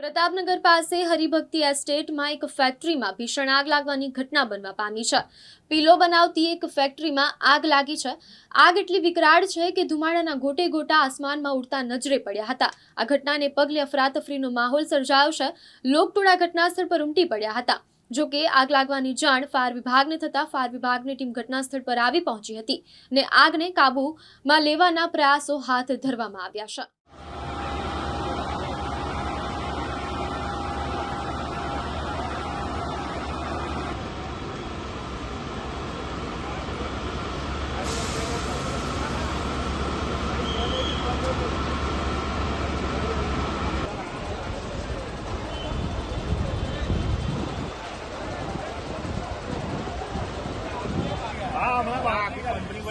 પ્રતાપનગર પાસે હરિભક્તિ એસ્ટેટમાં એક ફેક્ટરીમાં ભીષણ આગ લાગવાની ઘટના બનવા પામી છે. પીલો બનાવતી એક ફેક્ટરીમાં આગ લાગી છે. આગ એટલી વિકરાળ છે કે ધુમાડાના ગોટે ગોટા આસમાનમાં ઉડતા નજરે પડ્યા હતા. આ ઘટનાને પગલે અફરાતફરીનો માહોલ સર્જાયો છે. લોકટોળા ઘટનાસ્થળ પર ઉમટી પડ્યા હતા. જો કે આગ લાગવાની જાણ ફાયર વિભાગને થતાં ફાયર વિભાગની ટીમ ઘટનાસ્થળ પર આવી પહોંચી હતી ને આગને કાબૂમાં લેવાના પ્રયાસો હાથ ધરવામાં આવ્યા છે.